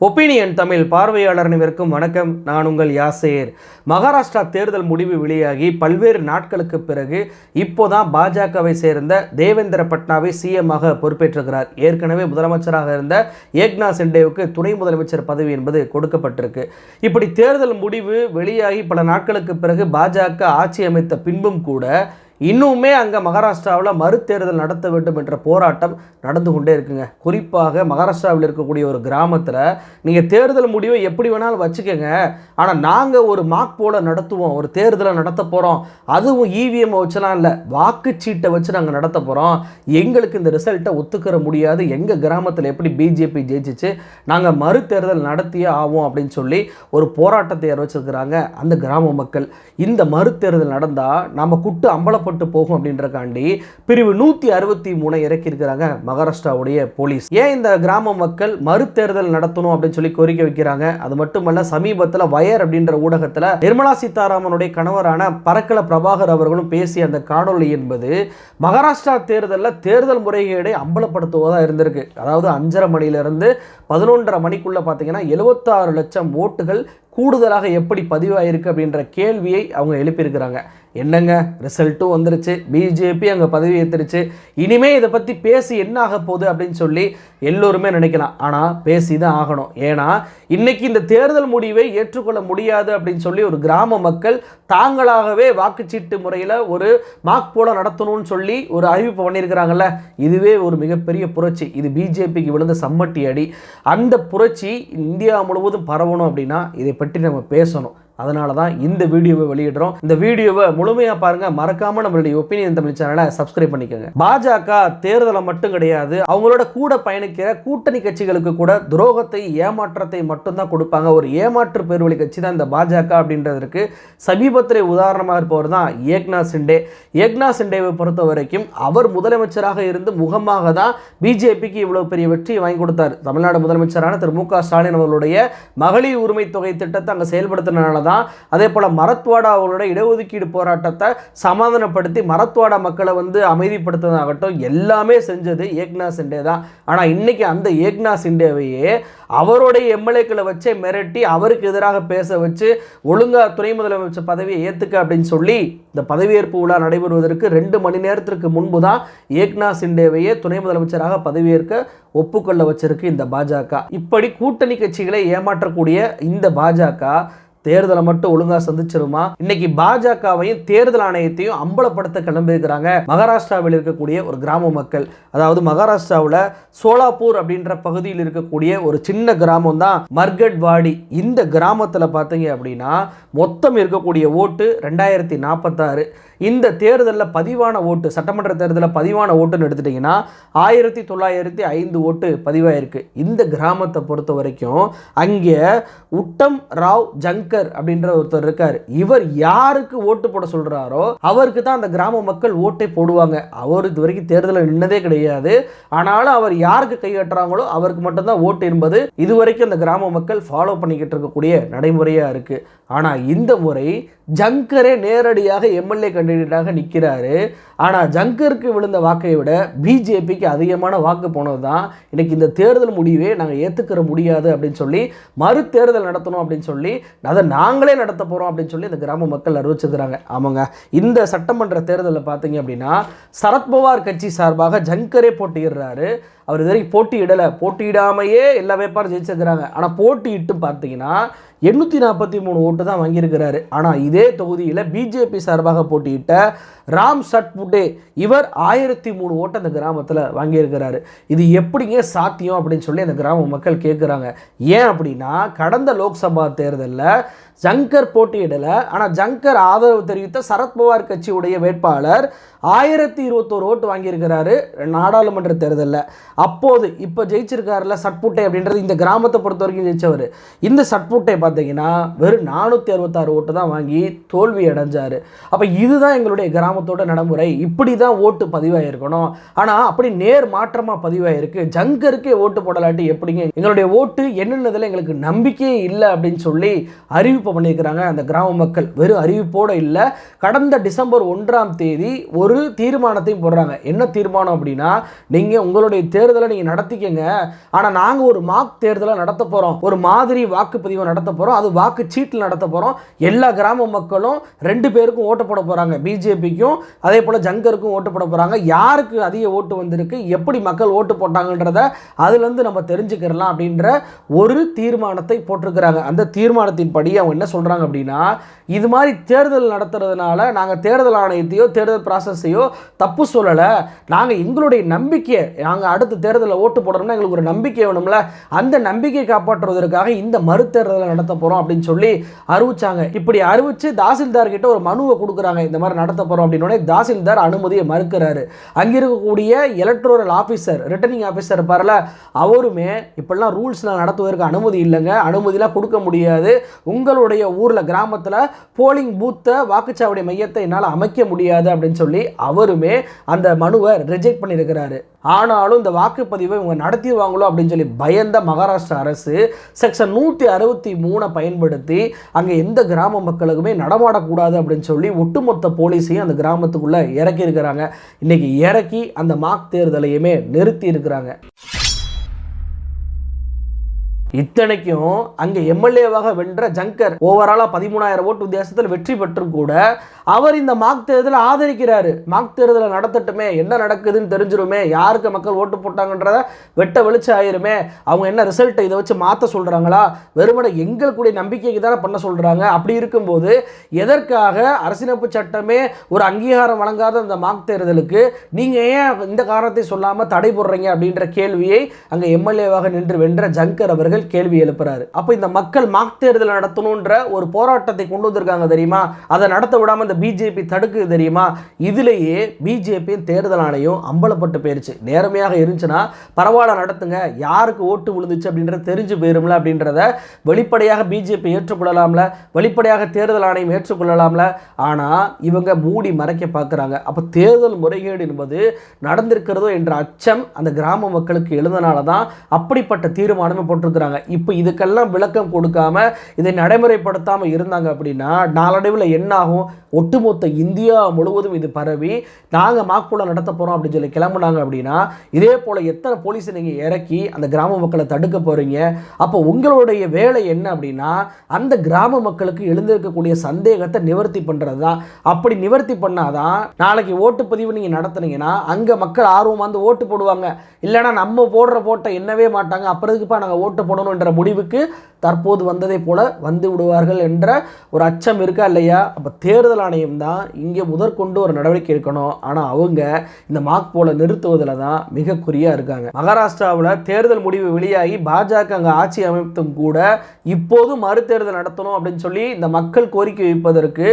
Opinion Tamil பார்வையாளர் அனைவருக்கும் வணக்கம் நான் உங்கள் யாசேர். மகாராஷ்டிரா தேர்தல் முடிவு வெளியாகி பல்வேறு நாட்களுக்கு பிறகு இப்போதான் பாஜகவை சேர்ந்த தேவேந்திர பட்னாவை சிஎம்மாக பொறுப்பேற்றுகிறார் ஏற்கனவே முதலமைச்சராக இருந்த ஏக்னா சிண்டேவுக்கு துணை முதலமைச்சர் பதவி என்பது கொடுக்கப்பட்டிருக்கு. இப்படி தேர்தல் முடிவு வெளியாகி பல நாட்களுக்கு பிறகு பாஜக ஆட்சி அமைத்த பின்பும் கூட இன்னுமே அங்கே மகாராஷ்டிராவில் மறுதேர்தல் நடத்த வேண்டும் என்ற போராட்டம் நடந்து கொண்டே இருக்குங்க. குறிப்பாக மகாராஷ்டிராவில் இருக்கக்கூடிய ஒரு கிராமத்தில் நீங்கள் தேர்தல் முடிவை எப்படி வேணாலும் வச்சுக்கோங்க. ஆனால் நாங்கள் ஒரு மாக் போல நடத்துவோம் ஒரு தேர்தலை நடத்த போகிறோம் அதுவும் E இவிஎம் வச்சுலாம் இல்லை வாக்குச்சீட்டை வச்சு நாங்கள் நடத்த போகிறோம் எங்களுக்கு இந்த ரிசல்ட்டை ஒத்துக்கிற முடியாது. எங்கள் கிராமத்தில் எப்படி பிஜேபி ஜெயிச்சிச்சு நாங்கள் மறுதேர்தல் நடத்தியே ஆவோம் அப்படின்னு சொல்லி ஒரு போராட்டத்தை அறிவிச்சிருக்கிறாங்க அந்த கிராம மக்கள். இந்த மறுதேர்தல் நடந்தால் நம்ம குட்டு அம்பல புறப்பட்டு போகும் அப்படின்றக்காண்டி பிரிவு நூற்றி அறுபத்தி மூணை இறக்கியிருக்கிறாங்க மகாராஷ்டிராவுடைய போலீஸ். ஏன் இந்த கிராம மக்கள் மறுதேர்தல் நடத்தணும் அப்படின்னு சொல்லி கோரிக்கை வைக்கிறாங்க? அது மட்டுமல்ல சமீபத்தில் வயர் அப்படின்ற ஊடகத்தில் நிர்மலா சீதாராமனுடைய கணவரான பரக்கல பிரபாகர் அவர்களும் பேசிய அந்த காணொலி என்பது மகாராஷ்டிரா தேர்தலில் தேர்தல் முறைகேடை அம்பலப்படுத்துவதாக இருந்திருக்கு. அதாவது அஞ்சரை மணியிலிருந்து பதினொன்றரை மணிக்குள்ள பார்த்தீங்கன்னா எழுபத்தாறு லட்சம் ஓட்டுகள் கூடுதலாக எப்படி பதிவாயிருக்கு அப்படின்ற கேள்வியை அவங்க எழுப்பியிருக்கிறாங்க. என்னங்க? ரிசல்ட்டும் வந்துருச்சு. பிஜேபி அங்கே பதவி ஏற்றுருச்சு இனிமே இதை பற்றி பேசி என்ன ஆக போகுது அப்படின்னு சொல்லி எல்லோருமே நினைக்கலாம். ஆனால் பேசி தான் ஆகணும். ஏன்னா இன்றைக்கி இந்த தேர்தல் முடிவை ஏற்றுக்கொள்ள முடியாது அப்படின்னு சொல்லி ஒரு கிராம மக்கள் தாங்களாகவே வாக்குச்சீட்டு முறையில் ஒரு மாக் போல நடத்தணும்னு சொல்லி ஒரு அறிவிப்பு பண்ணியிருக்கிறாங்கல்ல. இதுவே ஒரு மிகப்பெரிய புரட்சி. இது பிஜேபிக்கு விழுந்த சம்மட்டி அடி அந்த புரட்சி இந்தியா முழுவதும் பரவணும் அப்படின்னா இதை பற்றி நம்ம பேசணும். அதனால தான் இந்த வீடியோவை வெளியிடுறோம். இந்த வீடியோவை முழுமையாக பாருங்க. மறக்காம நம்மளுடைய ஒப்பீனியன் தமிழ் சேனலை சப்ஸ்கிரைப் பண்ணிக்கோங்க. பாஜக தேர்தலை மட்டும் கிடையாது அவங்களோட கூட பயணிக்கிற கூட்டணி கட்சிகளுக்கு கூட துரோகத்தை ஏமாற்றத்தை மட்டும்தான் கொடுப்பாங்க. ஒரு ஏமாற்று பேர்வழி கட்சி தான் இந்த பாஜக அப்படின்றதற்கு சமீபத்தில் உதாரணமாக இருப்பவர் தான் ஏக்னா சிண்டே. ஏக்னா சிண்டேவை பொறுத்த வரைக்கும் அவர் முதலமைச்சராக இருந்து முகமாக தான் பிஜேபிக்கு இவ்வளவு பெரிய வெற்றியை வாங்கி கொடுத்தார். தமிழ்நாடு முதலமைச்சரான திரு மு க ஸ்டாலின் அவர்களுடைய மகளிர் உரிமை தொகை திட்டத்தை அங்கே செயல்படுத்தினால தான் அதே போல் மரத்வாடா அவர்களோட இடஒதுக்கீடு போராட்டத்தை சமாதானப்படுத்தி மரத்வாடா மக்களை வந்து அமைதிப்படுத்துறதாகட்டும் எல்லாமே செஞ்சது ஏக்னா சிண்டே தான். ஆனால் இன்னைக்கு அந்த ஏக்னா சிண்டேவையே அவருடைய எம்எல்ஏக்களை வச்சே மிரட்டி அவருக்கு எதிராக பேச வச்சு ஒழுங்காக துணை முதலமைச்சர் பதவியை ஏற்றுக்க அப்படின்னு சொல்லி இந்த பதவியேற்பு விழா நடைபெறுவதற்கு ரெண்டு மணி நேரத்திற்கு முன்பு தான் ஏக்னா சிண்டேவையே துணை முதலமைச்சராக பதவியேற்க ஒப்புக்கொள்ள வச்சிருக்கு இந்த பாஜக. இப்படி கூட்டணி கட்சிகளை ஏமாற்றக்கூடிய இந்த பாஜக தேர்தலை மட்டும் ஒழுங்கா சந்திச்சிருமா? இன்னைக்கு பாஜகவையும் தேர்தல் ஆணையத்தையும் அம்பலப்படுத்த கிளம்பியிருக்கிறாங்க மகாராஷ்டிராவில் இருக்கக்கூடிய ஒரு கிராம மக்கள். அதாவது மகாராஷ்டிராவில் சோலாப்பூர் அப்படின்ற பகுதியில் இருக்கக்கூடிய ஒரு சின்ன கிராமம் தான் மர்கட்வாடி. இந்த கிராமத்தில் பார்த்தீங்க அப்படின்னா மொத்தம் இருக்கக்கூடிய ஓட்டு ரெண்டாயிரத்தி நாற்பத்தாறு. இந்த தேர்தலில் பதிவான ஓட்டு சட்டமன்ற தேர்தலில் பதிவான ஓட்டுன்னு எடுத்துட்டிங்கன்னா ஆயிரத்தி தொள்ளாயிரத்தி ஐந்து ஓட்டு பதிவாயிருக்கு. இந்த கிராமத்தை பொறுத்த வரைக்கும் அங்கே உட்டம் ராவ் ஜங்கர் அப்படின்ற ஒருத்தர் இருக்கார். இவர் யாருக்கு ஓட்டு போட சொல்கிறாரோ அவருக்கு தான் அந்த கிராம மக்கள் ஓட்டை போடுவாங்க. அவர் இது வரைக்கும் தேர்தலில் நின்னதே கிடையாது. ஆனாலும் அவர் யாருக்கு கையட்டுறாங்களோ அவருக்கு மட்டும்தான் ஓட்டு என்பது இதுவரைக்கும் அந்த கிராம மக்கள் ஃபாலோ பண்ணிக்கிட்டு இருக்கக்கூடிய நடைமுறையாக இருக்குது ஆனால் இந்த முறை ஜங்கரே நேரடியாக எம்எல்ஏ கேண்டிடேட்டாக நிற்கிறாரு. ஆனால் ஜங்கருக்கு விழுந்த வாக்கை விட பிஜேபிக்கு அதிகமான வாக்கு போனது தான் இன்றைக்கி இந்த தேர்தல் முடிவே நாங்கள் ஏற்றுக்கிற முடியாது அப்படின்னு சொல்லி மறு தேர்தல் நடத்தணும் அப்படின்னு சொல்லி அதை நாங்களே நடத்த போகிறோம் அப்படின்னு சொல்லி இந்த கிராம மக்கள் அறிவிச்சிருக்கிறாங்க. ஆமாங்க. இந்த சட்டமன்ற தேர்தலில் பார்த்தீங்க அப்படின்னா சரத்பவார் கட்சி சார்பாக ஜங்கரே போட்டியிடுறாரு. அவர் இது வரைக்கும் போட்டியிடலை. போட்டியிடாமையே எல்லா வேப்பாரும் ஜெயிச்சிருக்கிறாங்க. ஆனால் போட்டியிட்டு பார்த்தீங்கன்னா எண்ணூற்றி நாற்பத்தி மூணு ஓட்டு தான் வாங்கியிருக்கிறாரு. ஆனால் இதே தொகுதியில் பிஜேபி சார்பாக போட்டியிட்ட ராம் டே இவர் ஆயிரத்தி மூணு ஓட்டு அந்த கிராமத்தில் வாங்கியிருக்கிறாரு. இது எப்படிங்க சாத்தியம் அப்படின்னு சொல்லி அந்த கிராம மக்கள் கேட்குறாங்க ஏன் அப்படின்னா கடந்த லோக்சபா தேர்தலில் ஜங்கர் போட்டியிடலை. ஆனால் ஜங்கர் ஆதரவு தெரிவித்த சரத்பவார் கட்சியுடைய வேட்பாளர் ஆயிரத்தி இருபத்தோரு ஓட்டு வாங்கியிருக்கிறாரு நாடாளுமன்ற தேர்தலில். அப்போது இப்போ ஜெயிச்சிருக்காருல சட்புட்டை அப்படின்றது இந்த கிராமத்தை பொறுத்த வரைக்கும் ஜெயிச்சவர். இந்த சட்புட்டை பார்த்தீங்கன்னா வெறும் நானூற்றி அறுபத்தாறு ஓட்டு தான் வாங்கி தோல்வி அடைஞ்சார். அப்போ இதுதான் எங்களுடைய கிராமத்தோட நடைமுறை. இப்படி தான் ஓட்டு பதிவாயிருக்கணும். ஆனால் அப்படி நேர் மாற்றமாக பதிவாயிருக்கு. ஜங்கருக்கே ஓட்டு போடலாட்டி எப்படிங்க? எங்களுடைய ஓட்டு என்னென்னதில் எங்களுக்கு நம்பிக்கையே இல்லை அப்படின்னு சொல்லி அறிவிப்பு பண்ணியிருக்கிறாங்க. அந்த கிராம மக்கள் வெறும் அறிவிப்போடு இல்லை கடந்த டிசம்பர் ஒன்றாம் தேதி ஒரு ஒரு தீர்மானத்தையும் போடுறாங்க. என்ன தீர்மானம் அப்படின்னா நீங்கள் உங்களுடைய தேர்தலை நீங்கள் நடத்திக்கங்க. ஆனால் நாங்கள் ஒரு மாக் தேர்தலை நடத்த போகிறோம் ஒரு மாதிரி வாக்குப்பதிவை நடத்த போகிறோம் அது வாக்கு சீட்டில் நடத்த போகிறோம் எல்லா கிராம மக்களும் ரெண்டு பேருக்கும் ஓட்டு போட போகிறாங்க பிஜேபிக்கும் அதே போல் ஜங்கருக்கும் ஓட்டு போட போகிறாங்க யாருக்கு அதிக ஓட்டு வந்திருக்கு எப்படி மக்கள் ஓட்டு போட்டாங்கன்றத அதுலேருந்து நம்ம தெரிஞ்சுக்கிறலாம் அப்படின்ற ஒரு தீர்மானத்தை போட்டிருக்கிறாங்க. அந்த தீர்மானத்தின்படி அவங்க என்ன சொல்கிறாங்க அப்படின்னா இது மாதிரி தேர்தல் நடத்துறதுனால நாங்கள் தேர்தல் ஆணையத்தையோ தேர்தல் ப்ராசஸையோ தப்பு சொல்லலை. நாங்கள் எங்களுடைய நம்பிக்கையை நாங்கள் அடுத்த தேர்தலில் ஓட்டு போடுறோம்னா எங்களுக்கு ஒரு நம்பிக்கை வேணும்ல. அந்த நம்பிக்கை காப்பாற்றுவதற்காக இந்த மறுதேர்தலை நடத்த போகிறோம் அப்படின்னு சொல்லி அறிவிச்சாங்க. இப்படி அறிவிச்சு தாசில்தார் கிட்ட ஒரு மனுவை கொடுக்குறாங்க. இந்த மாதிரி நடத்த போகிறோம் அப்படின்னோடனே தாசில்தார் அனுமதியை மறுக்கிறாரு. அங்கே இருக்கக்கூடிய எலக்ட்ரோரல் ஆஃபீஸர் ரிட்டர்னிங் ஆஃபீஸர் இருப்பார்ல அவருமே இப்படிலாம் ரூல்ஸ்லாம் நடத்துவதற்கு அனுமதி இல்லைங்க. அனுமதிலாம் கொடுக்க முடியாது. உங்களோட உங்களுடைய ஊரில் கிராமத்தில் போலிங் பூத்தை வாக்குச்சாவடி மையத்தை என்னால் அமைக்க முடியாது அப்படின்னு சொல்லி அவருமே அந்த மனுவை ரிஜெக்ட் பண்ணியிருக்கிறாரு. ஆனாலும் இந்த வாக்குப்பதிவை இவங்க நடத்திடுவாங்களோ அப்படின்னு சொல்லி பயந்த மகாராஷ்டிரா அரசு செக்ஷன் நூற்றி அறுபத்தி மூணை பயன்படுத்தி அங்கே எந்த கிராம மக்களுக்குமே நடமாடக்கூடாது அப்படின்னு சொல்லி ஒட்டுமொத்த போலீஸையும் அந்த கிராமத்துக்குள்ளே இறக்கி இருக்கிறாங்க இறக்கி அந்த மாக் தேர்தலையுமே நிறுத்தி இருக்கிறாங்க இத்தனைக்கும் அங்கே எம்எல்ஏவாக வென்ற ஜங்கர் ஓவராலாக பதிமூணாயிரம் ஓட்டு வித்தியாசத்தில் வெற்றி பெற்றும் கூட அவர் இந்த மாக் தேர்தலை ஆதரிக்கிறாரு. மாக் தேர்தலை நடத்தட்டுமே என்ன நடக்குதுன்னு தெரிஞ்சிருமே யாருக்கு மக்கள் ஓட்டு போட்டாங்கன்றத வெட்ட வெளிச்சம் ஆயிருமே அவங்க என்ன ரிசல்ட்டை இதை வச்சு மாற்ற சொல்கிறாங்களா வெறுமனை எங்களுக்குடைய நம்பிக்கைக்கு தானே பண்ண சொல்கிறாங்க அப்படி இருக்கும்போது எதற்காக அரசியலமைப்பு சட்டமே ஒரு அங்கீகாரம் வழங்காத அந்த மாக் தேர்தலுக்கு நீங்கள் ஏன் இந்த காரணத்தை சொல்லாமல் தடை போடுறீங்க அப்படின்ற கேள்வியை அங்கே எம்எல்ஏவாக நின்று வென்ற ஜங்கர் அவர்கள் அவர்கள் கேள்வி எழுப்புறாரு. அப்போ இந்த மக்கள் மாக் தேர்தல் நடத்தணுன்ற ஒரு போராட்டத்தை கொண்டு வந்திருக்காங்க தெரியுமா? அதை நடத்த விடாமல் இந்த பிஜேபி தடுக்குது தெரியுமா? இதுலேயே பிஜேபி தேர்தல் ஆணையம் அம்பலப்பட்டு போயிருச்சு. நேர்மையாக இருந்துச்சுன்னா பரவாயில்ல நடத்துங்க. யாருக்கு ஓட்டு விழுந்துச்சு அப்படின்றது தெரிஞ்சு போயிரும்ல அப்படின்றத வெளிப்படையாக பிஜேபி ஏற்றுக்கொள்ளலாம்ல. வெளிப்படையாக தேர்தல் ஆணையம் ஏற்றுக்கொள்ளலாம்ல. ஆனால் இவங்க மூடி மறைக்க பார்க்குறாங்க அப்போ தேர்தல் முறைகேடு என்பது நடந்திருக்கிறதோ என்ற அச்சம் அந்த கிராம மக்களுக்கு எழுந்தனால தான் அப்படிப்பட்ட தீர்மானமே போட்டிருக்கிறாங்க. இப்போ இதுக்கெல்லாம் விளக்கம் கொடுக்காம இதை நடைமுறைப்படுத்தாமல் இருந்தாங்க அப்படின்னா நாளடைவில் என்ன ஆகும் ஒட்டுமொத்த இந்தியா முழுவதும் இது பரவி நாங்கள் மாக்குள்ள நடத்த போகிறோம் அப்படின்னு சொல்லி கிளம்புனாங்க அப்படின்னா இதே போல் எத்தனை போலீஸை நீங்கள் இறக்கி அந்த கிராம மக்களை தடுக்க போகிறீங்க அப்போ உங்களுடைய வேலை என்ன அப்படின்னா அந்த கிராம மக்களுக்கு எழுந்திருக்கக்கூடிய சந்தேகத்தை நிவர்த்தி பண்ணுறது தான் அப்படி நிவர்த்தி பண்ணாதான் நாளைக்கு ஓட்டுப்பதிவு நீங்கள் நடத்துனீங்கன்னா அங்கே மக்கள் ஆர்வம் வந்து ஓட்டு போடுவாங்க. இல்லைன்னா நம்ம போடுற போட்டை என்னவே மாட்டாங்க. அப்புறதுக்குப்பா நாங்கள் ஓட்டு போடணுன்ற முடிவுக்கு தற்போது வந்ததை போல வந்து விடுவார்கள் என்ற ஒரு அச்சம் இருக்கா இல்லையா? அப்போ தேர்தல் ஆணையம் தான் இங்கே முதற்கொண்டு ஒரு நடவடிக்கை எடுக்கணும். ஆனால் அவங்க இந்த மார்க் போல நிறுத்துவதில் தான் மிக குறியாக இருக்காங்க. மகாராஷ்டிராவில் தேர்தல் முடிவு வெளியாகி பாஜக அங்கே ஆட்சி அமைத்தும் கூட இப்போது மறுதேர்தல் நடத்தணும் அப்படின்னு சொல்லி இந்த மக்கள் கோரிக்கை வைப்பதற்கு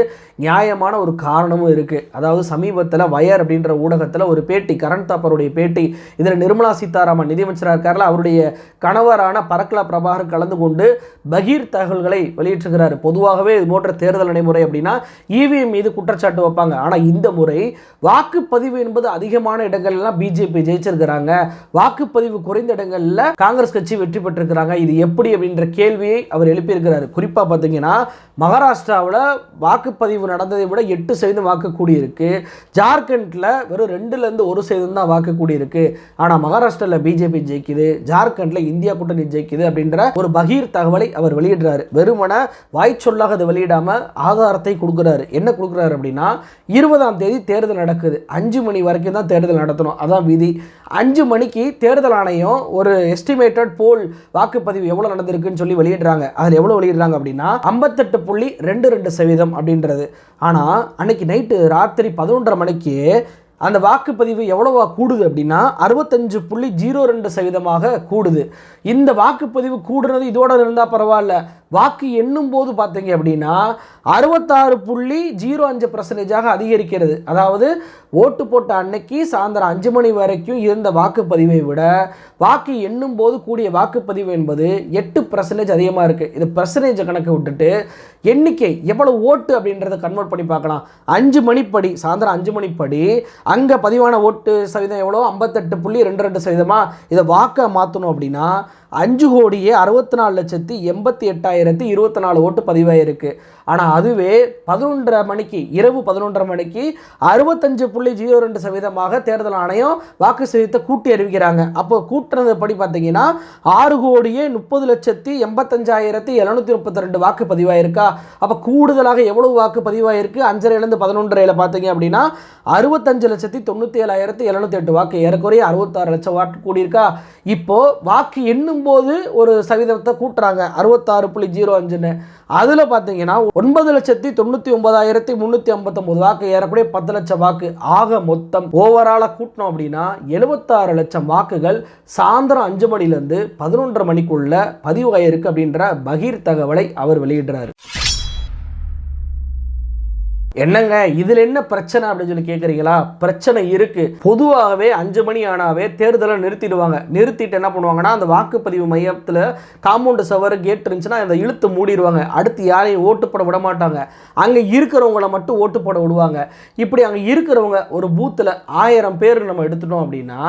நியாயமான ஒரு காரணமும் இருக்குது அதாவது சமீபத்தில் வயர் அப்படின்ற ஊடகத்தில் ஒரு பேட்டி கரண் தாப்பருடைய பேட்டி இதில் நிர்மலா சீதாராமன் நிதியமைச்சராக இருக்கார்ல அவருடைய கணவரான பரக்லா பிரபாகர் கலந்து கொண்டு பகீர் தகவல்களை வெளியிட்டிருக்கிறார். பொதுவாகவே இது போன்ற தேர்தல் நடைமுறை அப்படின்னா இவிஎம் மீது குற்றச்சாட்டு வைப்பாங்க. ஆனால் இந்த முறை வாக்குப்பதிவு என்பது அதிகமான இடங்கள்லாம் பிஜேபி ஜெயிச்சிருக்கிறாங்க. வாக்குப்பதிவு குறைந்த இடங்களில் காங்கிரஸ் கட்சி வெற்றி பெற்றிருக்கிறாங்க. இது எப்படி அப்படின்ற கேள்வியை அவர் எழுப்பியிருக்கிறார். குறிப்பாக பார்த்தீங்கன்னா மகாராஷ்டிராவில் வாக்குப்பதிவு நடந்ததை விட எட்டு சதவீதம் வாக்கு கூடியிருக்கு. ஜார்க்கண்டில் வெறும் ரெண்டுலேருந்து ஒரு சதவீதம் தான் வாக்கு கூடியிருக்கு. ஆனால் மகாராஷ்டிராவில் பிஜேபி ஜெயிக்குது. ஜார்க்கண்டில் இந்தியா கூட்டணி ஜெயிக்குது அப்படின்ற ஒரு பகீர் தகவல் அவர் வெளியிடுறாரு. வெறுமன வாய்ச்சொல்லாக அதை வெளியிடாமல் ஆதாரத்தை கொடுக்குறாரு. என்ன கொடுக்குறாரு அப்படின்னா இருபதாம் தேதி தேர்தல் நடக்குது. அஞ்சு மணி வரைக்கும் தான் தேர்தல் நடத்தணும். அதான் விதி. அஞ்சு மணிக்கு தேர்தல் ஆணையம் ஒரு எஸ்டிமேட்டட் போல் வாக்குப்பதிவு எவ்வளோ நடந்திருக்குன்னு சொல்லி வெளியிடுறாங்க. அதில் எவ்வளோ வெளியிடுறாங்க அப்படின்னா ஐம்பத்தெட்டு புள்ளி ரெண்டு ரெண்டு சதவீதம் அப்படின்றது. ஆனால் அன்னைக்கு நைட்டு ராத்திரி பதினொன்றரை மணிக்கு அந்த வாக்குப்பதிவு எவ்வளவா கூடுது அப்படின்னா அறுபத்தஞ்சு புள்ளி ஜீரோ ரெண்டு சதவீதமாக கூடுது. இந்த வாக்குப்பதிவு கூடுறது இதோட இருந்தால் பரவாயில்ல. வாக்கு எண்ணும் போது பார்த்தீங்க அப்படின்னா அறுபத்தாறு புள்ளி ஜீரோ அஞ்சு பர்சன்டேஜாக அதிகரிக்கிறது. அதாவது ஓட்டு போட்ட அன்னைக்கு சாயந்தரம் அஞ்சு மணி வரைக்கும் இருந்த வாக்குப்பதிவை விட வாக்கு எண்ணும் போது கூடிய வாக்குப்பதிவு என்பது எட்டு பர்சன்டேஜ் அதிகமாக இருக்குது இது பர்சன்டேஜ் கணக்கு விட்டுட்டு எண்ணிக்கை எவ்வளவு ஓட்டு அப்படின்றத கன்வெர்ட் பண்ணி பார்க்கலாம். அஞ்சு மணிப்படி சாயந்தரம் அஞ்சு மணிப்படி அங்கே பதிவான ஓட்டு சதவீதம் எவ்வளோ? ஐம்பத்தெட்டு புள்ளி ரெண்டு ரெண்டு சதவீதமாக இதை வாக்கை மாற்றணும் அப்படின்னா அஞ்சு கோடியே அறுபத்தி நாலு லட்சத்தி எண்பத்தி எட்டாயிரத்தி இருபத்தி நாலு ஓட்டு பதிவாயிருக்கு ஆனால் அதுவே பதினொன்றரை மணிக்கு இரவு பதினொன்றரை மணிக்கு அறுபத்தஞ்சு புள்ளி ஜீரோ ரெண்டு சதவீதமாக தேர்தல் ஆணையம் வாக்கு சதவீதத்தை கூட்டி அறிவிக்கிறாங்க. அப்போ கூட்டுறது படி பார்த்தீங்கன்னா ஆறு கோடியே முப்பது லட்சத்தி எண்பத்தஞ்சாயிரத்தி எழுநூற்றி முப்பத்தி ரெண்டு வாக்கு பதிவாயிருக்கா. அப்போ கூடுதலாக எவ்வளவு வாக்கு பதிவாயிருக்கு? அஞ்சரைலேருந்து பதினொன்றரையில் பார்த்தீங்க அப்படின்னா அறுபத்தஞ்சு லட்சத்தி தொண்ணூற்றி ஏழாயிரத்தி எழுநூத்தி எட்டு வாக்கு. ஏறக்குறைய அறுபத்தாறு லட்சம் வாக்கு கூடியிருக்கா. இப்போது வாக்கு எண்ணும் போது ஒரு சதவீதத்தை கூட்டுறாங்க. அறுபத்தாறு புள்ளி ஜீரோ அஞ்சுன்னு. அதில் பார்த்தீங்கன்னா ஒன்பது லட்சத்தி தொண்ணூற்றி ஒன்பதாயிரத்தி முந்நூற்றி ஐம்பத்தொம்பது வாக்கு ஏறக்கூடிய பத்து லட்சம் வாக்கு. ஆக மொத்தம் ஓவராலாக கூட்டினோம் அப்படின்னா எழுபத்தாறு லட்சம் வாக்குகள் சாயந்தரம் அஞ்சு மணிலேருந்து பதினொன்றரை மணிக்குள்ள பதிவாயிருக்கு அப்படின்ற பகீர் தகவலை அவர் வெளியிடுறாரு. என்னங்க இதில் என்ன பிரச்சனை அப்படின்னு சொல்லி கேட்குறீங்களா பிரச்சனை இருக்கு. பொதுவாகவே அஞ்சு மணி ஆனாவே தேர்தலை நிறுத்திடுவாங்க. நிறுத்திட்டு என்ன பண்ணுவாங்கன்னா அந்த வாக்குப்பதிவு மையத்தில் காம்பவுண்டு சவர் கேட் இருந்துச்சுன்னா அதை இழுத்து மூடிடுவாங்க. அடுத்து யாரையும் ஓட்டு போட விட மாட்டாங்க. அங்கே இருக்கிறவங்கள மட்டும் ஓட்டு போட விடுவாங்க. இப்படி அங்கே இருக்கிறவங்க ஒரு பூத்தில் ஆயிரம் பேர் நம்ம எடுத்துட்டோம் அப்படின்னா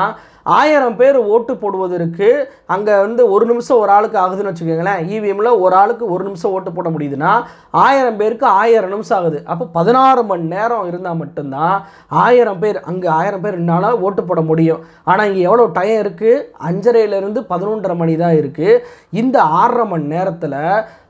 ஆயிரம் பேர் ஓட்டு போடுவதற்கு அங்கே வந்து ஒரு நிமிஷம் ஒரு ஆளுக்கு ஆகுதுன்னு வச்சுக்கோங்களேன். இவிஎம்மில் ஒரு ஆளுக்கு ஒரு நிமிஷம் ஓட்டு போட முடியுதுன்னா ஆயிரம் பேருக்கு ஆயிரம் நிமிஷம் ஆகுது. அப்போ பதினாறு மணி நேரம் இருந்தால் மட்டும்தான் ஆயிரம் பேர் அங்கே ஆயிரம் பேர் இருந்தாலும் ஓட்டு போட முடியும். ஆனால் இங்கே எவ்வளோ டைம் இருக்குது அஞ்சரையிலேருந்து பதினொன்றரை மணி தான் இருக்குது இந்த ஆறரை மணி நேரத்தில்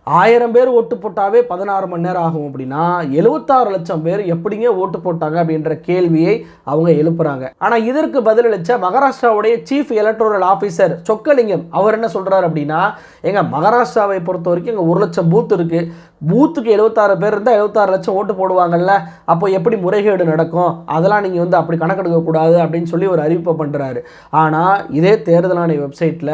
ஆயிரம் பேர் ஓட்டு போட்டாவே பதினாறு மணி நேரம் ஆகும் அப்படின்னா எழுபத்தாறு லட்சம் பேர் எப்படிங்க ஓட்டு போட்டாங்க அப்படின்ற கேள்வியை அவங்க எழுப்புறாங்க. ஆனால் இதற்கு பதிலளித்த மகாராஷ்டிராவுடைய சீஃப் எலக்ட்ரல் ஆஃபீஸர் சொக்கலிங்கம் அவர் என்ன சொல்கிறார் அப்படின்னா எங்கள் மகாராஷ்டிராவை பொறுத்த வரைக்கும் இங்கே ஒரு லட்சம் பூத் இருக்குது பூத்துக்கு எழுபத்தாறு பேர் இருந்தால் எழுபத்தாறு லட்சம் ஓட்டு போடுவாங்கல்ல. அப்போ எப்படி முறைகேடு நடக்கும்? அதெல்லாம் நீங்கள் வந்து அப்படி கணக்கெடுக்கக்கூடாது அப்படின்னு சொல்லி ஒரு அறிவிப்பை பண்ணுறாரு ஆனால் இதே தேர்தல் ஆணைய வெப்சைட்டில்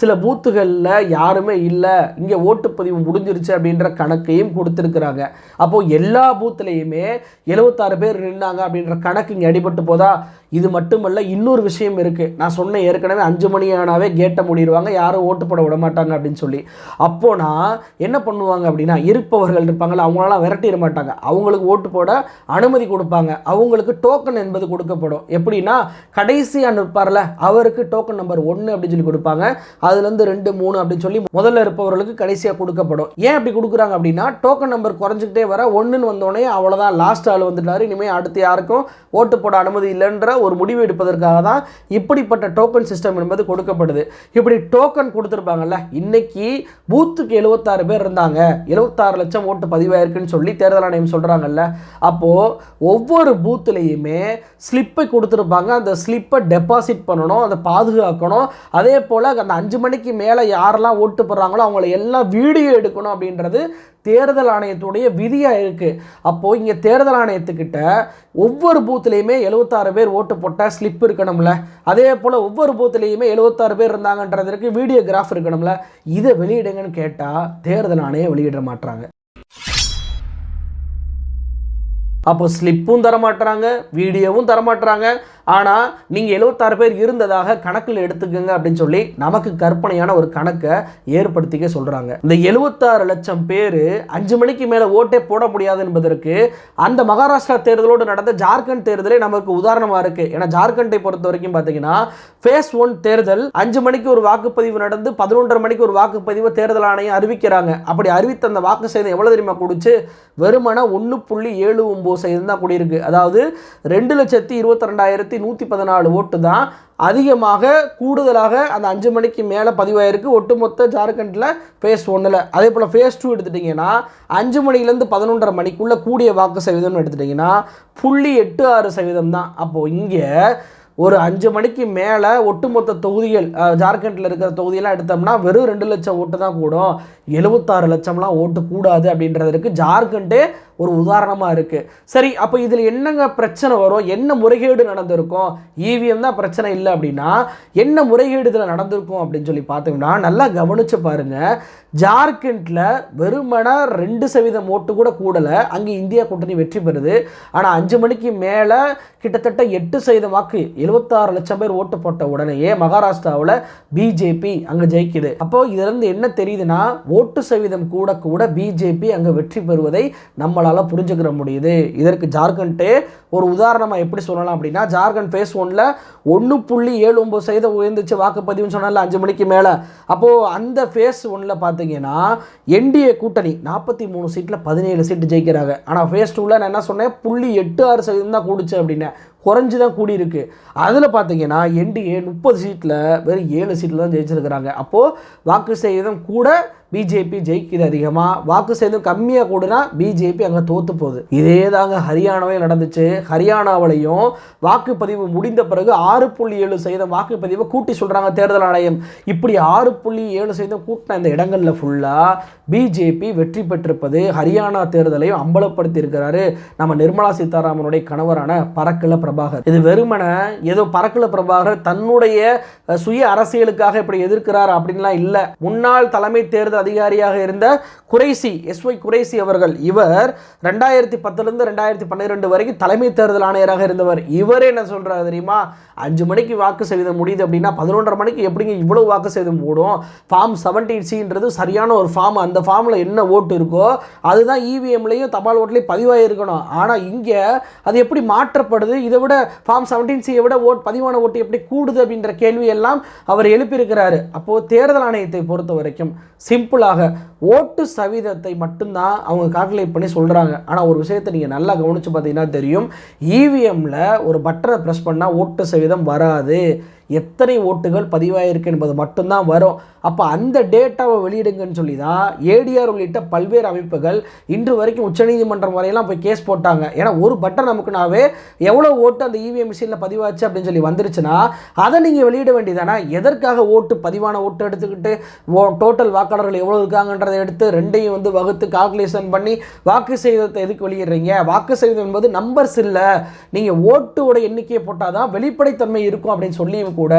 சில பூத்துகளில் யாருமே இல்லை இங்கே ஓட்டுப்பதிவு முடிஞ்சிருச்சு அப்படின்ற கணக்கையும் கொடுத்துருக்குறாங்க. அப்போது எல்லா பூத்துலேயுமே எழுபத்தாறு பேர் நின்னாங்க அப்படின்ற கணக்கு இங்கே அடிபட்டு போதா? இது மட்டுமல்ல இன்னொரு விஷயம் இருக்குது நான் சொன்னேன் ஏற்கனவே அஞ்சு மணி ஆனாவே கேட்டை மூடிடுவாங்க யாரும் ஓட்டு போட விட மாட்டாங்க அப்படின்னு சொல்லி. அப்போனா என்ன பண்ணுவாங்க அப்படின்னா இருப்பவர்கள் இருப்பாங்கள்ல அவங்களெல்லாம் விரட்டிட மாட்டாங்க. அவங்களுக்கு ஓட்டு போட அனுமதி கொடுப்பாங்க. அவங்களுக்கு டோக்கன் என்பது கொடுக்கப்படும். எப்படின்னா கடைசியாக நிற்பார்ல அவருக்கு டோக்கன் நம்பர் ஒன்று அப்படின்னு சொல்லி கொடுப்பாங்க. அதுலேருந்து ரெண்டு மூணு அப்படின்னு சொல்லி முதல்ல இருப்பவர்களுக்கு கடைசியாக கொடுக்கப்படும். ஏன் அப்படி கொடுக்குறாங்க அப்படின்னா டோக்கன் நம்பர் குறைஞ்சிக்கிட்டே வர ஒன்றுன்னு வந்தோடனே அவ்வளோதான் லாஸ்ட் ஆள் வந்துட்டார் இனிமேல் அடுத்து யாருக்கும் ஓட்டு போட அனுமதி இல்லைன்ற ஒரு முடிவு எடுப்பதற்காக தான் இப்படிப்பட்ட டோக்கன் சிஸ்டம் என்பது கொடுக்கப்படுது. இப்படி டோக்கன் கொடுத்துருப்பாங்கல்ல இன்னைக்கு பூத்துக்கு எழுபத்தாறு பேர் இருந்தாங்க. எழுபத்தாறு லட்சம் ஓட்டு பதிவாயிருக்குன்னு சொல்லி தேர்தல் ஆணையம் சொல்கிறாங்கல்ல அப்போது ஒவ்வொரு பூத்துலேயுமே ஸ்லிப்பை கொடுத்துருப்பாங்க. அந்த ஸ்லிப்பை டெபாசிட் பண்ணணும் அதை பாதுகாக்கணும். அதே போல் அந்த அஞ்சு மணிக்கு மேலே யாரெல்லாம் ஓட்டு போடுறாங்களோ அவங்கள எல்லாம் வீடியோ எடுக்கணும் அப்படின்றது தேர்தல் ஆணையத்துடைய விதியாக இருக்குது அப்போது இங்கே தேர்தல் ஆணையத்துக்கிட்ட ஒவ்வொரு பூத்துலேயுமே எழுபத்தாறு பேர் ஓட்டு போட்டால் ஸ்லிப் இருக்கணும்ல. அதே போல் ஒவ்வொரு பூத்துலேயுமே எழுபத்தாறு பேர் இருந்தாங்கன்றதுக்கு வீடியோ கிராஃப் இருக்கணும்ல. இதை வெளியிடுங்கன்னு கேட்டால் தேர்தல் ஆணையம் வெளியிட மாட்டாங்க அப்போ ஸ்லிப்பும் தரமாட்டுறாங்க வீடியோவும் தரமாட்டுறாங்க ஆனால் நீங்கள் எழுபத்தாறு பேர் இருந்ததாக கணக்கில் எடுத்துக்கோங்க அப்படின்னு சொல்லி நமக்கு கற்பனையான ஒரு கணக்கை ஏற்படுத்திக்க சொல்கிறாங்க இந்த எழுபத்தாறு லட்சம் பேர் அஞ்சு மணிக்கு மேலே ஓட்டே போட முடியாது என்பதற்கு அந்த மகாராஷ்டிரா தேர்தலோடு நடந்த ஜார்க்கண்ட் தேர்தலே நமக்கு உதாரணமாக இருக்குது ஏன்னா ஜார்க்கண்டை பொறுத்த வரைக்கும் பார்த்தீங்கன்னா ஃபேஸ் ஒன் தேர்தல் அஞ்சு மணிக்கு ஒரு வாக்குப்பதிவு நடந்து பதினொன்றரை மணிக்கு ஒரு வாக்குப்பதிவு தேர்தல் ஆணையம் அறிவிக்கிறாங்க. அப்படி அறிவித்த அந்த வாக்கு சதவீதம் எவ்வளோ தெரியுமா கொடுச்சு? வெறுமன ஒன்று புள்ளி ஏழு ஒம்பது சதவீதம் தான் கூடியிருக்கு. அதாவது ரெண்டு லட்சத்தி இருபத்தி ரெண்டாயிரத்தி நூற்றி பதினாலு ஓட்டு தான் அதிகமாக கூடுதலாக அந்த அஞ்சு மணிக்கு மேலே பதிவாயிருக்கு. ஒட்டுமொத்த ஜார்க்கண்டில் ஃபேஸ் ஒன்றில் அதே போல் ஃபேஸ் டூ எடுத்துட்டிங்கன்னா அஞ்சு மணிலேருந்து பதினொன்றரை மணிக்குள்ளே கூடிய வாக்கு சதவீதம்னு எடுத்துட்டிங்கன்னா புள்ளி எட்டு ஆறு சதவீதம் தான். அப்போது இங்கே ஒரு அஞ்சு மணிக்கு மேலே ஒட்டுமொத்த தொகுதிகள் ஜார்க்கண்டில் இருக்கிற தொகுதியெல்லாம் எடுத்தோம்னா வெறும் ரெண்டு லட்சம் ஓட்டு தான் கூடும். எழுபத்தாறு லட்சம்லாம் ஓட்டு கூடாது அப்படின்றதுக்கு ஜார்க்கண்டே ஒரு உதாரணமாக இருக்குது சரி அப்போ இதில் என்னங்க பிரச்சனை வரும்? என்ன முறைகேடு நடந்திருக்கும்? இவிஎம் தான் பிரச்சனை இல்லை அப்படின்னா என்ன முறைகேடு இதில் நடந்திருக்கும் அப்படின்னு சொல்லி பார்த்தோம்னா நல்லா கவனிச்சு பாருங்கள் ஜார்க்கண்டில் வெறுமன ரெண்டு சதவீதம் ஓட்டு கூட கூடலை. அங்கே இந்தியா கூட்டணி வெற்றி பெறுது. ஆனால் அஞ்சு மணிக்கு மேலே கிட்டத்தட்ட எட்டு சதவீதம் வாக்கு எழுபத்தாறு லட்சம் பேர் ஓட்டு போட்ட உடனேயே மகாராஷ்டிராவில் பிஜேபி அங்கே ஜெயிக்குது. அப்போது இதிலிருந்து என்ன தெரியுதுன்னா ஓட்டு சதவீதம் கூட கூட பிஜேபி அங்கே வெற்றி பெறுவதை நம்மளால் நம்மளால் புரிஞ்சுக்கிற முடியுது. இதற்கு ஜார்க்கண்ட்டே ஒரு உதாரணமாக எப்படி சொல்லலாம் அப்படின்னா ஜார்க்கண்ட் ஃபேஸ் ஒன்ல ஒன்று புள்ளி ஏழு ஒம்பது சதவீதம் உயர்ந்துச்சு வாக்குப்பதிவுன்னு சொன்னால அஞ்சு மணிக்கு மேலே. அப்போது அந்த ஃபேஸ் ஒனில் பார்த்தீங்கன்னா என்டிஏ கூட்டணி நாற்பத்தி மூணு சீட்டில் பதினேழு சீட்டு ஜெயிக்கிறாங்க. ஆனால் ஃபேஸ் டூவில் நான் என்ன சொன்னேன்? புள்ளி எட்டு ஆறு சதவீதம் தான் கூடுச்சு அப்படின்னு. குறைஞ்சி தான் கூடியிருக்கு. அதில் பார்த்தீங்கன்னா என்டிஏ முப்பது சீட்டில் வெறும் ஏழு சீட்டில் தான் ஜெயிச்சிருக்கிறாங்க. அப்போது வாக்கு சதவீதம் கூட பிஜேபி ஜெயிக்குது அதிகமாக வாக்கு சேர்ந்தும் கம்மியாக கூடனா பிஜேபி அங்கே தோற்று போகுது. இதே தாங்க ஹரியானாவே நடந்துச்சு. ஹரியானாவிலையும் வாக்குப்பதிவு முடிந்த பிறகு ஆறு புள்ளி ஏழு சதவீதம் வாக்குப்பதிவை கூட்டி சொல்கிறாங்க தேர்தல் ஆணையம். இப்படி ஆறு புள்ளி ஏழு சதவீதம் கூட்டின இந்த இடங்களில் ஃபுல்லாக பிஜேபி வெற்றி பெற்றிருப்பது ஹரியானா தேர்தலையும் அம்பலப்படுத்தி இருக்கிறாரு நம்ம நிர்மலா சீதாராமனுடைய கணவரான பறக்கல பிரபாகர். இது வெறுமனை ஏதோ பறக்கல பிரபாகர் தன்னுடைய சுய அரசியலுக்காக இப்படி எதிர்க்கிறார் அப்படின்லாம் இல்லை. முன்னாள் தலைமை தேர்தல் அதிகாரியாக இருந்த குறைசி எஸ் ஒய் குறைசி அவர்கள் இவர் ரெண்டாயிரத்தி பத்துலேருந்து ரெண்டாயிரத்தி பன்னிரெண்டு வரைக்கும் தலைமை தேர்தல் ஆணையராக இருந்தவர். இவரே என்ன சொல்றாரு தெரியுமா? அஞ்சு மணிக்கு வாக்கு செய்த முடியுது அப்படின்னா பதினொன்றரை மணிக்கு எப்படிங்க இவ்வளவு வாக்கு சதவீதம் ஓடும்? ஃபார்ம் செவன்டீன் சின்றது சரியான ஒரு ஃபார்ம் அந்த ஃபார்மில் என்ன ஓட்டு இருக்கோ அதுதான் இவிஎம்லேயும் தபால் ஓட்லேயும் பதிவாக இருக்கணும் ஆனால் இங்கே அது எப்படி மாற்றப்படுது? இதை விட ஃபார்ம் செவன்டீன் சியை விட ஓட் பதிவான ஓட்டு எப்படி கூடுது அப்படின்ற கேள்வியெல்லாம் அவர் எழுப்பியிருக்கிறாரு. அப்போது தேர்தல் ஆணையத்தை பொறுத்த வரைக்கும் பீப்புளாக ஓட்டு சவீதத்தை மட்டும்தான் அவங்க கால்குலேட் பண்ணி சொல்கிறாங்க ஆனால் ஒரு விஷயத்தை நீங்கள் நல்லா கவனித்து பார்த்தீங்கன்னா தெரியும். இவிஎம்மில் ஒரு பட்டனை ப்ரெஸ் பண்ணால் ஓட்டு சவீதம் வராது. எத்தனை ஓட்டுகள் பதிவாயிருக்கு என்பது மட்டும்தான் வரும். அப்போ அந்த டேட்டாவை வெளியிடுங்கன்னு சொல்லி தான் ஏடிஆர் உள்ளிட்ட பல்வேறு அமைப்புகள் இன்று வரைக்கும் உச்சநீதிமன்றம் வரையெல்லாம் போய் கேஸ் போட்டாங்க. ஏன்னா ஒரு பட்டன் நமக்குனாவே எவ்வளோ ஓட்டு அந்த இவிஎம் மிஷினில் பதிவாச்சு அப்படின்னு சொல்லி வந்துருச்சுன்னா அதை நீங்கள் வெளியிட வேண்டியதானா? எதற்காக ஓட்டு பதிவான ஓட்டு எடுத்துக்கிட்டு ஓ டோட்டல் வாக்காளர்கள் எவ்வளோ இருக்காங்கன்ற இருக்காங்கன்றதை எடுத்து ரெண்டையும் வந்து வகுத்து கால்குலேஷன் பண்ணி வாக்கு செய்தத்தை எதுக்கு வெளியிடுறீங்க? வாக்கு செய்தம் என்பது நம்பர்ஸ் இல்லை. நீங்கள் ஓட்டோட எண்ணிக்கையை போட்டால் தான் வெளிப்படைத்தன்மை இருக்கும் அப்படின்னு சொல்லியும் கூட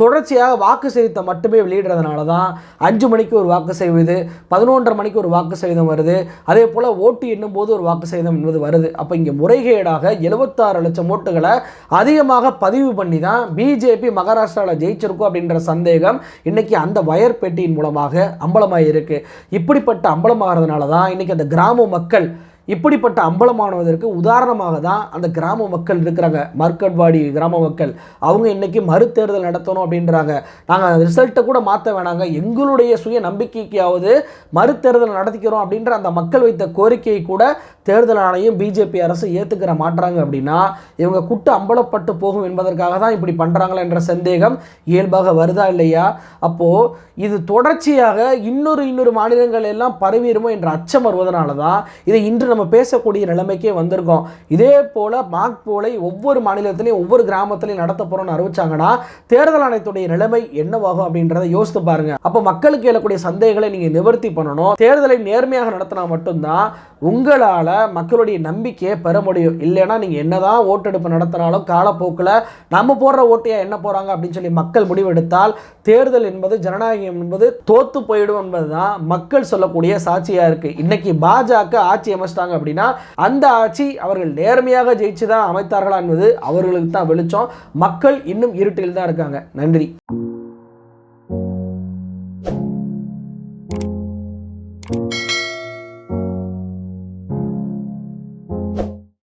தொடர்ச்சியாக வாக்கு சதவீதத்தை மட்டுமே வெளியிடுறதுனால தான் அஞ்சு மணிக்கு ஒரு வாக்கு செய்வது பதினொன்றரை மணிக்கு ஒரு வாக்கு செய்தம் வருது. அதே போல் ஓட்டு எண்ணும் போது ஒரு வாக்கு செய்தம் என்பது வருது. அப்போ இங்கே முறைகேடாக எழுபத்தாறு லட்சம் ஓட்டுகளை அதிகமாக பதிவு பண்ணி தான் பிஜேபி மகாராஷ்டிராவில் ஜெயிச்சிருக்கும் அப்படின்ற சந்தேகம் இன்றைக்கி அந்த வயர் பெட்டியின் மூலமாக அம்பலமாக இருக்குது இப்படிப்பட்ட அம்பலமாகிறதுனால தான் இன்றைக்கி அந்த கிராம மக்கள் இப்படிப்பட்ட அம்பலமானதற்கு உதாரணமாக தான் அந்த கிராம மக்கள் இருக்கிறாங்க. மர்க்கட்வாடி கிராம மக்கள். அவங்க இன்றைக்கி மறுதேர்தல் நடத்தணும் அப்படின்றாங்க. நாங்கள் ரிசல்ட்டை கூட மாற்ற வேணாங்க. எங்களுடைய சுய நம்பிக்கைக்காவது மறுதேர்தல் நடத்திக்கிறோம் அப்படின்ற அந்த மக்கள் வைத்த கோரிக்கையை கூட தேர்தல் ஆணையம் பிஜேபி அரசு ஏற்றுக்கிற மாட்டுறாங்க அப்படின்னா இவங்க குட்டு அம்பலப்பட்டு போகும் என்பதற்காக தான் இப்படி பண்ணுறாங்களா என்ற சந்தேகம் இயல்பாக வருதா இல்லையா? அப்போது இது தொடர்ச்சியாக இன்னொரு இன்னொரு மாநிலங்கள் எல்லாம் பரவிடுமோ என்ற அச்சம் வருவதனால தான் இதை இன்று நம்ம பேசக்கூடிய நிலைமைக்கே வந்திருக்கோம். இதே போல் மாக் போலை ஒவ்வொரு மாநிலத்திலையும் ஒவ்வொரு கிராமத்திலையும் நடத்த போகிறோம்னு அறிவிச்சாங்கன்னா தேர்தல் ஆணையத்துடைய நிலைமை என்னவாகும் அப்படின்றத யோசித்து பாருங்க. அப்போ மக்களுக்கு எழக்கூடிய சந்தேகங்களை நீங்கள் நிவர்த்தி பண்ணணும். தேர்தலை நேர்மையாக நடத்தினா மட்டும்தான் உங்களால் மக்களுடைய நம்பிக்கையை பெற முடியும். இல்லைன்னா நீங்கள் என்னதான் ஓட்டெடுப்பு நடத்தினாலும் காலப்போக்கில் நம்ம போடுற ஓட்டையாக என்ன போகிறாங்க அப்படின்னு சொல்லி மக்கள் முடிவெடுத்தால் தேர்தல் என்பது ஜனநாயக ஜனநாயகம் என்பது தோத்து போயிடும் என்பதுதான் மக்கள் சொல்லக்கூடிய சாட்சியாக இருக்குது இன்னைக்கு பாஜக ஆட்சி அமைச்சிட்டாங்க அப்படின்னா அந்த ஆட்சி அவர்கள் நேர்மையாக ஜெயிச்சு தான் அமைத்தார்களா என்பது அவர்களுக்கு தான் வெளிச்சம். மக்கள் இன்னும் இருட்டில் தான் இருக்காங்க. நன்றி.